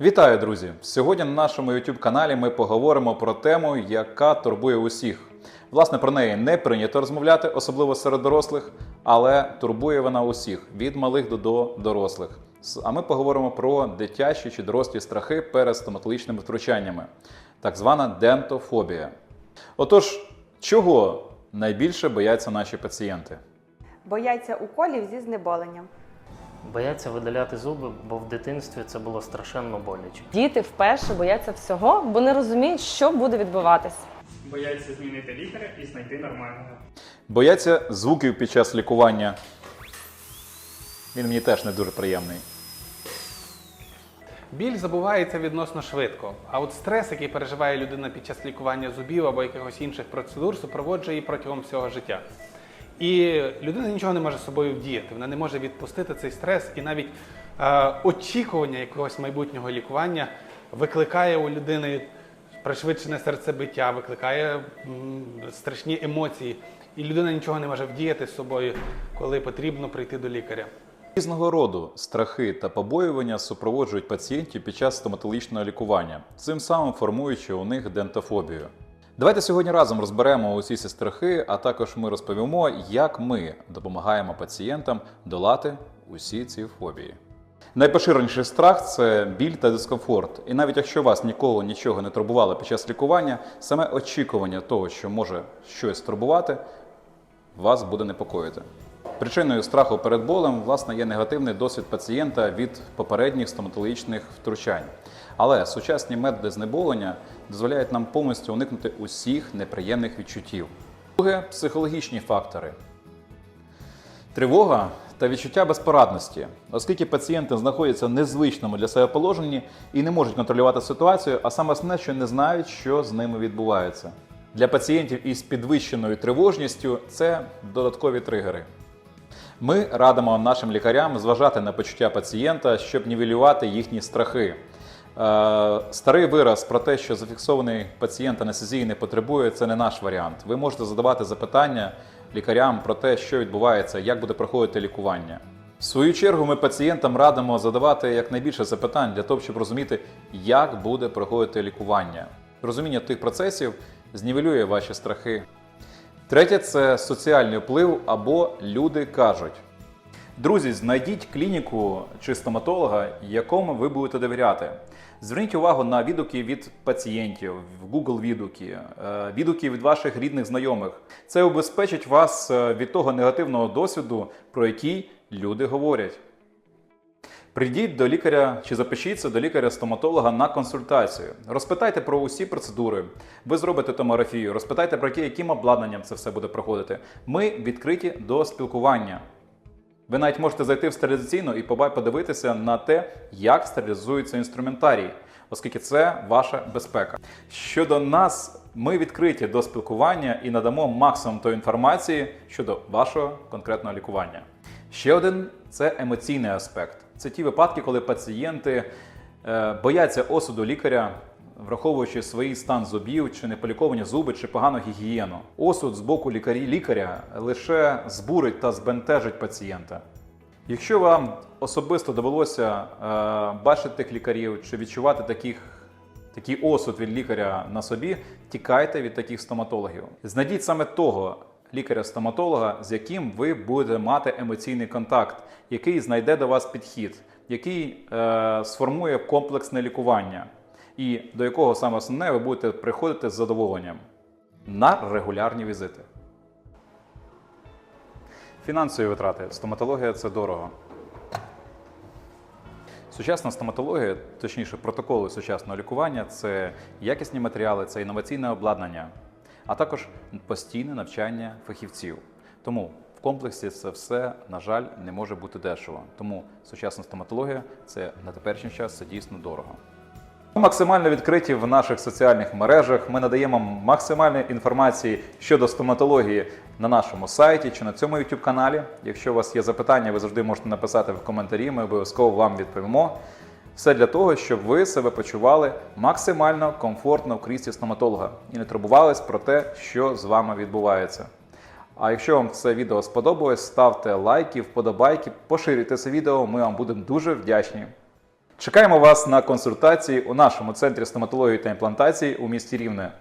Вітаю, друзі! Сьогодні на нашому youtube каналі ми поговоримо про тему, яка турбує усіх. Власне, про неї не прийнято розмовляти, особливо серед дорослих, але турбує вона усіх від малих до, до дорослих. А ми поговоримо про дитячі чи дорослі страхи перед стоматологічними втручаннями, так звана дентофобія. Отож, чого найбільше бояться наші пацієнти? Бояться уколів зі знеболенням. Бояться видаляти зуби, бо в дитинстві це було страшенно боляче. Діти вперше бояться всього, бо не розуміють, що буде відбуватись. бояться змінити лікаря і знайти нормального. Бояться звуків під час лікування. Він мені теж не дуже приємний. Біль забувається відносно швидко, а от стрес, який переживає людина під час лікування зубів або якихось інших процедур, супроводжує її протягом всього життя. І людина нічого не може з собою вдіяти, вона не може відпустити цей стрес, і навіть е, очікування якогось майбутнього лікування викликає у людини пришвидшене серцебиття, викликає м, страшні емоції, і людина нічого не може вдіяти з собою, коли потрібно прийти до лікаря. Різного роду страхи та побоювання супроводжують пацієнтів під час стоматологічного лікування, цим самим формуючи у них дентофобію. Давайте сьогодні разом розберемо усі ці страхи, а також ми розповімо, як ми допомагаємо пацієнтам долати усі ці фобії. Найпоширеніший страх це біль та дискомфорт. І навіть якщо вас ніколи нічого не турбувало під час лікування, саме очікування того, що може щось турбувати, вас буде непокоїти. Причиною страху перед болем, власне, є негативний досвід пацієнта від попередніх стоматологічних втручань. Але сучасні методи знеболення дозволяють нам повністю уникнути усіх неприємних відчуттів. Друге психологічні фактори. Тривога та відчуття безпорадності, оскільки пацієнти знаходяться в незвичному для себе положенні і не можуть контролювати ситуацію, а саме основне, що не знають, що з ними відбувається. Для пацієнтів із підвищеною тривожністю це додаткові тригери. Ми радимо нашим лікарям зважати на почуття пацієнта, щоб нівелювати їхні страхи. Е, Старий вираз про те, що зафіксований пацієнт анестезії не потребує, це не наш варіант. Ви можете задавати запитання лікарям про те, що відбувається, як буде проходити лікування. В свою чергу ми пацієнтам радимо задавати якнайбільше запитань для того, щоб розуміти, як буде проходити лікування. Розуміння тих процесів знівелює ваші страхи. Третє це соціальний вплив або люди кажуть. Друзі, знайдіть клініку чи стоматолога, якому ви будете довіряти. Зверніть увагу на відгуки від пацієнтів, Google відгуки, е, відгуки від ваших рідних знайомих. Це убезпечить вас е, від того негативного досвіду, про який люди говорять. Прийдіть до лікаря чи запишіться до лікаря-стоматолога на консультацію. Розпитайте про усі процедури. Ви зробите томографію, розпитайте про те, яким обладнанням це все буде проходити. Ми відкриті до спілкування. Ви навіть можете зайти в стерилізаційну і подивитися на те, як стерилізується інструментарій, оскільки це ваша безпека. Щодо нас, ми відкриті до спілкування і надамо максимум тої інформації щодо вашого конкретного лікування. Ще один це емоційний аспект. Це ті випадки, коли пацієнти е, бояться осуду лікаря, враховуючи свій стан зубів, чи неполіковані зуби, чи погану гігієну. Осуд з боку лікарі лікаря лише збурить та збентежить пацієнта. Якщо вам особисто довелося е, бачити тих лікарів чи відчувати таких, такий осуд від лікаря на собі, тікайте від таких стоматологів. Знайдіть саме того лікаря-стоматолога, з яким ви будете мати емоційний контакт, який знайде до вас підхід, який е, сформує комплексне лікування, і до якого саме основне ви будете приходити з задоволенням на регулярні візити. Фінансові витрати. Стоматологія це дорого. Сучасна стоматологія, точніше, протоколи сучасного лікування це якісні матеріали, це інноваційне обладнання, а також постійне навчання фахівців. Тому в комплексі це все, на жаль, не може бути дешево. Тому сучасна стоматологія це на теперішній час це дійсно дорого. Максимально відкриті в наших соціальних мережах. Ми надаємо максимальну інформації щодо стоматології на нашому сайті чи на цьому YouTube каналі. Якщо у вас є запитання, ви завжди можете написати в коментарі. Ми обов'язково вам відповімо. Все для того, щоб ви себе почували максимально комфортно в кріслі стоматолога і не турбувались про те, що з вами відбувається. А якщо вам це відео сподобалось, ставте лайки, вподобайки, поширюйте це відео. Ми вам будемо дуже вдячні. Чекаємо вас на консультації у нашому центрі стоматології та імплантації у місті Рівне.